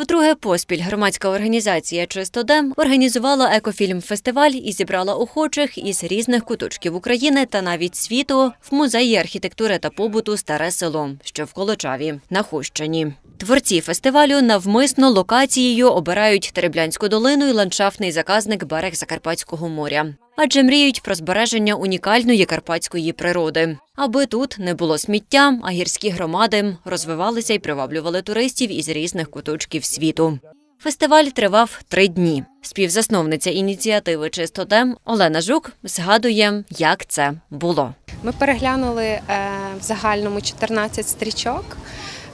Вдруге поспіль громадська організація Чистодем організувала екофільм-фестиваль і зібрала охочих із різних куточків України та навіть світу в музеї архітектури та побуту Старе село, що в Колочаві на Хущині. Творці фестивалю навмисно локацією обирають Тереблянську долину і ландшафтний заказник берег Закарпатського моря. Адже мріють про збереження унікальної карпатської природи, аби тут не було сміття, а гірські громади розвивалися і приваблювали туристів із різних куточків світу. Фестиваль тривав три дні. Співзасновниця ініціативи Чистотем Олена Жук згадує, як це було. Ми переглянули е, в загальному 14 стрічок.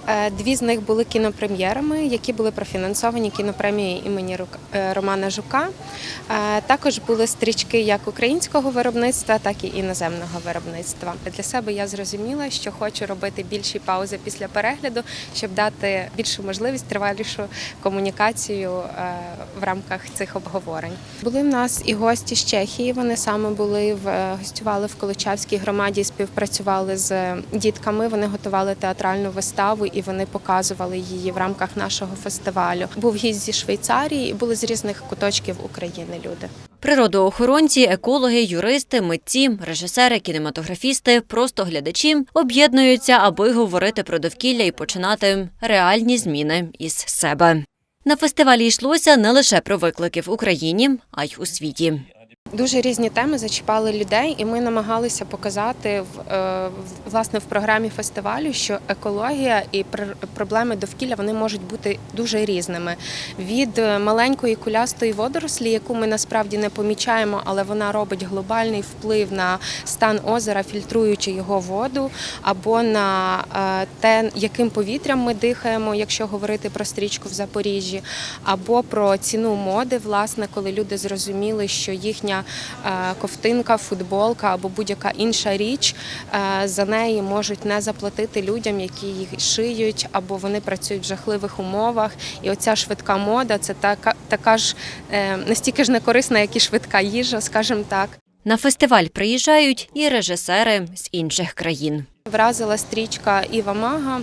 Е, Дві з них були кінопрем'єрами, які були профінансовані кінопремією імені е, Романа Жука. Е, Також були стрічки як українського виробництва, так і іноземного виробництва. Для себе я зрозуміла, що хочу робити більші паузи після перегляду, щоб дати більшу можливість тривалішу комунікацію в рамках цих обговорень. Були в нас і гості з Чехії. Вони саме були в гостювали в Колочавській громаді, співпрацювали з дітками. Вони готували театральну виставу і вони показували її в рамках нашого фестивалю. Був гість зі Швейцарії і були з різних куточків України люди. Природоохоронці, екологи, юристи, митці, режисери, кінематографісти, просто глядачі об'єднуються, аби говорити про довкілля і починати реальні зміни із себе. На фестивалі йшлося не лише про виклики в Україні, а й у світі. Дуже різні теми зачіпали людей, і ми намагалися показати в е, власне в програмі фестивалю, що екологія і пр- проблеми довкілля вони можуть бути дуже різними. Від е, маленької кулястої водорослі, яку ми насправді не помічаємо, але вона робить глобальний вплив на стан озера, фільтруючи його воду, або на е, те, яким повітрям ми дихаємо, якщо говорити про стрічку в Запоріжжі, або про ціну моди, власне, коли люди зрозуміли, що їхня ковтинка, футболка або будь-яка інша річ е, за неї можуть не заплатити людям, які їх шиють, або вони працюють в жахливих умовах. І оця швидка мода це така, така ж е, настільки ж некорисна, як і швидка їжа, скажімо так. На фестиваль приїжджають і режисери з інших країн. Вразила стрічка Іва Мага.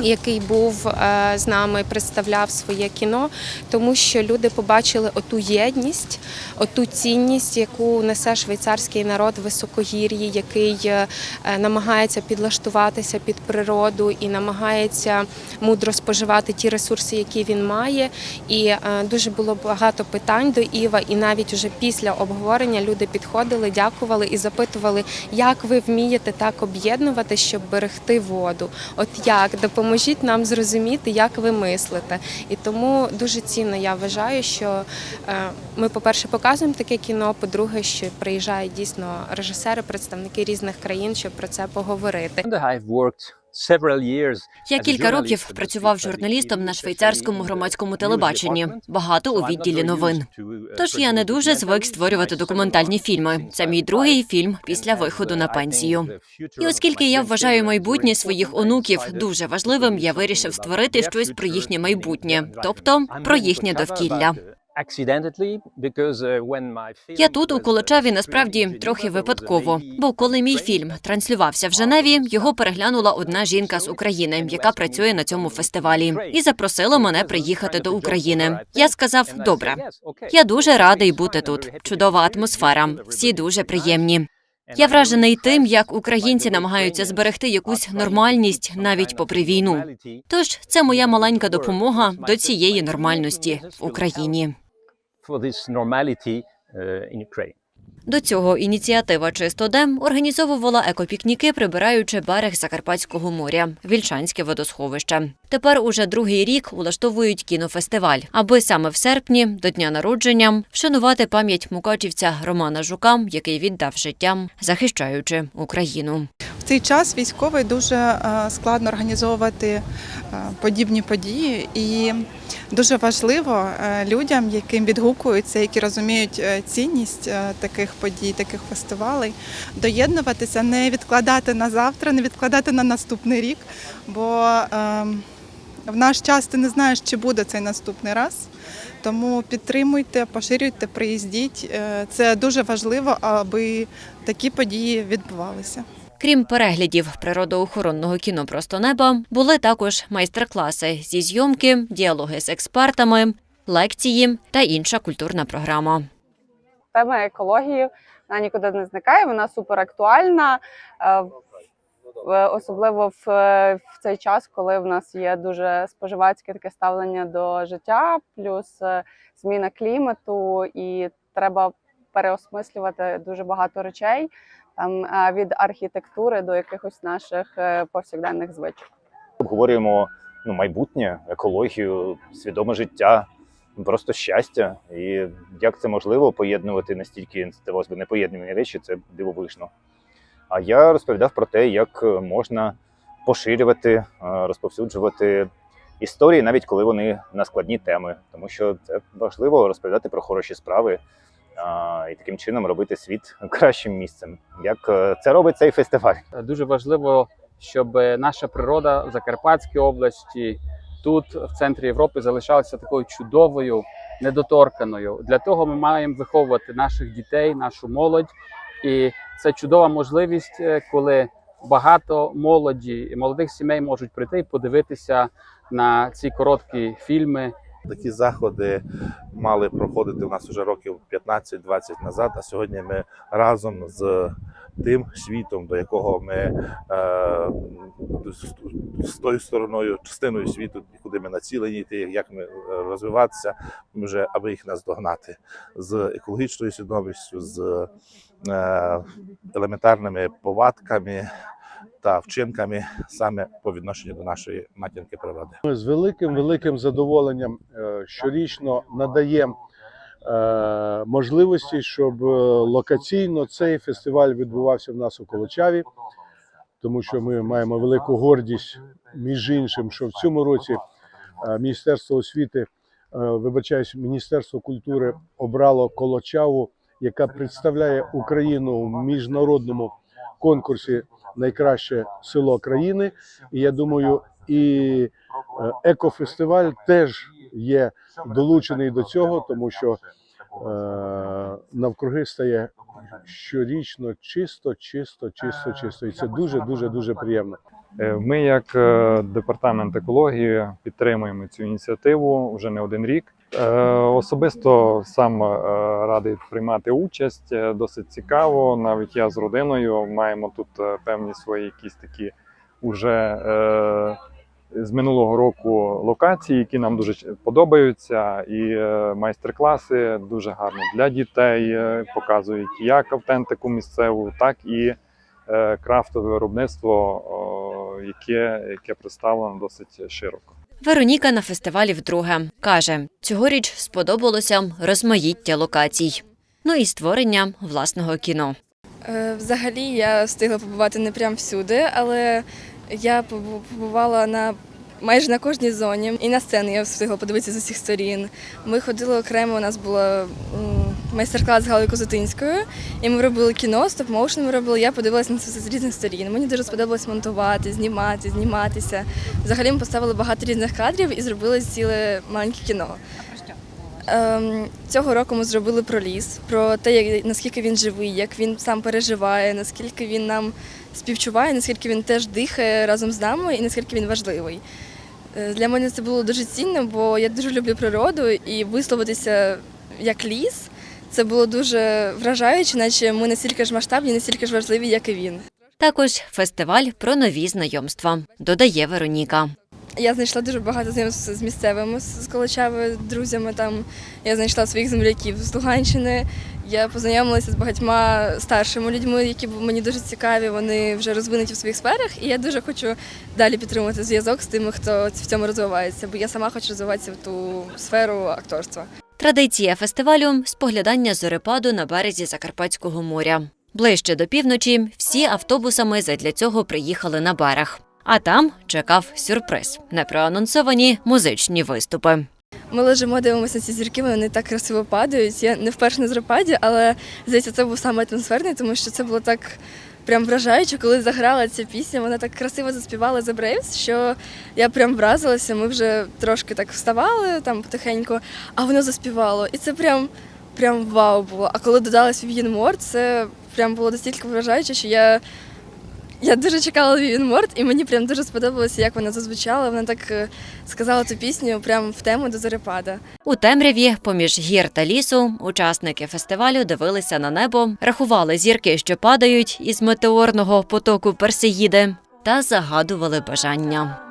Який був е, з нами, представляв своє кіно, тому що люди побачили оту єдність, оту цінність, яку несе швейцарський народ високогір'ї, який е, намагається підлаштуватися під природу і намагається мудро споживати ті ресурси, які він має. І е, дуже було багато питань до Іва, і навіть уже після обговорення люди підходили, дякували і запитували, як ви вмієте так об'єднувати, щоб берегти воду. От як допоможіть нам зрозуміти, як ви мислите. І тому дуже цінно я вважаю, що е, ми, по-перше, показуємо таке кіно. По-друге, що приїжджають дійсно режисери, представники різних країн, щоб про це поговорити. Я кілька років працював журналістом на швейцарському громадському телебаченні, багато у відділі новин. uh, Тож я не дуже звик створювати документальні фільми. Це мій другий фільм після виходу на пенсію. І оскільки я вважаю майбутнє своїх онуків дуже важливим, я вирішив створити щось про їхнє майбутнє, тобто про їхнє довкілля. Я тут у Колочаві насправді трохи випадково. Бо коли мій фільм транслювався в Женеві, його переглянула одна жінка з України, яка працює на цьому фестивалі, і запросила мене приїхати до України. Я сказав: добре, я дуже радий бути тут. Чудова атмосфера, всі дуже приємні. Я вражений тим, як українці намагаються зберегти якусь нормальність навіть попри війну. Тож це моя маленька допомога до цієї нормальності в Україні. For this normality uh, in Ukraine. До цього ініціатива Чистодем організовувала екопікніки, прибираючи берег Закарпатського моря, Вільшанське водосховище. Тепер уже другий рік улаштовують кінофестиваль, аби саме в серпні, до дня народження, вшанувати пам'ять мукачівця Романа Жука, який віддав життям, захищаючи Україну. В цей час військовий дуже е, складно організовувати е, подібні події, і дуже важливо е, людям, яким відгукуються, які розуміють цінність таких подій, таких фестивалей, доєднуватися, не відкладати на завтра, не відкладати на наступний рік, бо е, в наш час ти не знаєш, чи буде цей наступний раз. Тому підтримуйте, поширюйте, приїздіть. Е, Це дуже важливо, аби такі події відбувалися. Крім переглядів природоохоронного кіно Просто неба були також майстер-класи зі зйомки, діалоги з експертами, лекції та інша культурна програма. Тема екології вона нікуди не зникає, вона супер актуальна, е, особливо в, в цей час, коли в нас є дуже споживацьке таке ставлення до життя, плюс е, зміна клімату, і треба переосмислювати дуже багато речей там е, від архітектури до якихось наших повсякденних звичок. обговорюємо ну, майбутнє, екологію, свідоме життя, просто щастя. І як це можливо поєднувати настільки здавалось би, непоєднані речі, це дивовижно. А я розповідав про те, як можна поширювати, е, розповсюджувати історії, навіть коли вони на складні теми, тому що це важливо розповідати про хороші справи. І таким чином робити світ кращим місцем, як е, це робить цей фестиваль. Дуже важливо, щоб наша природа в Закарпатській області, тут, в центрі Європи, залишалася такою чудовою, недоторканою. Для того ми маємо виховувати наших дітей, нашу молодь. І це чудова можливість, е, коли багато молоді і молодих сімей можуть прийти і подивитися на ці короткі фільми, Такі заходи мали проходити у нас вже років 15-20 назад. А сьогодні ми разом з тим світом, до якого ми е, з, тою стороною, частиною світу, куди ми націлені йти, як ми е, розвиватися, вже аби їх наздогнати з екологічною свідомістю, з е, елементарними повадками та вчинками саме по відношенню до нашої матінки природи. Ми з великим великим задоволенням щорічно надаємо можливості, щоб е, локаційно цей фестиваль відбувався в нас у Колочаві, тому що ми маємо велику гордість, між іншим, що в цьому році е, Міністерство освіти, е, вибачаюсь, Міністерство культури обрало Колочаву, яка представляє Україну в міжнародному конкурсі найкраще село країни. І я думаю, і е, екофестиваль теж є долучений до цього, тому що е, навкруги стає щорічно чисто, чисто, чисто, чисто. І це дуже, дуже, дуже приємно. Е, Ми, як департамент екології, підтримуємо цю ініціативу вже не один рік. Особисто сам радий приймати участь. Досить цікаво. Навіть я з родиною маємо тут певні свої якісь такі уже з минулого року локації, які нам дуже подобаються. І е, майстер-класи дуже гарні для дітей, е, показують як автентику місцеву, так і е, крафтове виробництво, яке, яке представлено досить широко. Вероніка на фестивалі вдруге каже, цьогоріч сподобалося розмаїття локацій. Ну і створення власного кіно. Взагалі я встигла побувати не прям всюди, але я побувала на майже на кожній зоні. І на сцені я встигла подивитися з усіх сторін. Ми ходили окремо, у нас була майстер-клас з Галою Козутинською, і ми робили кіно, стоп-моушен ми робили. Я подивилася на це з різних сторін. Мені дуже сподобалось монтувати, знімати, зніматися. Взагалі ми поставили багато різних кадрів і зробили ціле маленьке кіно. Ем, цього року ми зробили про ліс, про те, як, наскільки він живий, як він сам переживає, наскільки він нам співчуває, наскільки він теж дихає разом з нами і наскільки він важливий. Е, Для мене це було дуже цінно, бо я дуже люблю природу і висловитися як ліс. Це було дуже вражаюче, наче ми настільки ж масштабні, настільки ж важливі, як і він. Також фестиваль про нові знайомства, додає Вероніка. Я знайшла дуже багато знайомств з місцевими з Колочави, друзями там. Я знайшла своїх земляків з Луганщини. Я познайомилася з багатьма старшими людьми, які мені дуже цікаві. Вони вже розвинуті в своїх сферах, і я дуже хочу далі підтримувати зв'язок з тими, хто в цьому розвивається, бо я сама хочу розвиватися в ту сферу акторства. Традиція фестивалю споглядання зорепаду на березі Закарпатського моря. Ближче до півночі всі автобусами задля цього приїхали на берег. А там чекав сюрприз непроанонсовані музичні виступи. Ми лежимо, дивимося ці зірки, вони так красиво падають. Я не вперше на зропаді, але здається, це був саме атмосферний, тому що це було так прям вражаюче, коли заграла ця пісня. Вона так красиво заспівала The Braves, що я прям вразилася. Ми вже трошки так вставали там потихеньку, а воно заспівало. І це прям, прям вау було. А коли додалась Вів'єн Мор, це прям було настільки вражаюче, що я. Я дуже чекала Вівін Морт, і мені прям дуже сподобалося, як вона зазвучала. Вона так е, сказала цю пісню прямо в тему до зарепада. У темряві, поміж гір та лісу, учасники фестивалю дивилися на небо, рахували зірки, що падають із метеорного потоку Персеїди, та загадували бажання.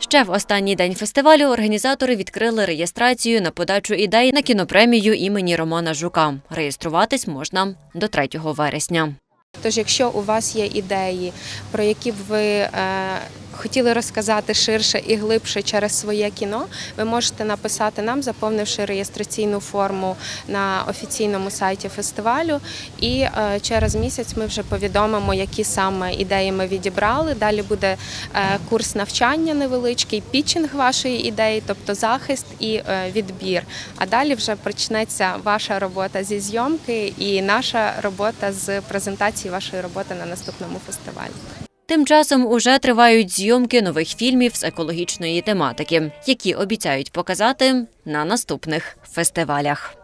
Ще в останній день фестивалю організатори відкрили реєстрацію на подачу ідей на кінопремію імені Романа Жука. Реєструватись можна до 3 вересня. Тож, якщо у вас є ідеї, про які б ви е, хотіли розказати ширше і глибше через своє кіно, ви можете написати нам, заповнивши реєстраційну форму на офіційному сайті фестивалю. І е, через місяць ми вже повідомимо, які саме ідеї ми відібрали. Далі буде е, курс навчання невеличкий, пітчинг вашої ідеї, тобто захист і е, відбір. А далі вже почнеться ваша робота зі зйомки і наша робота з презентації вашої роботи на наступному фестивалі. Тим часом уже тривають зйомки нових фільмів з екологічної тематики, які обіцяють показати на наступних фестивалях.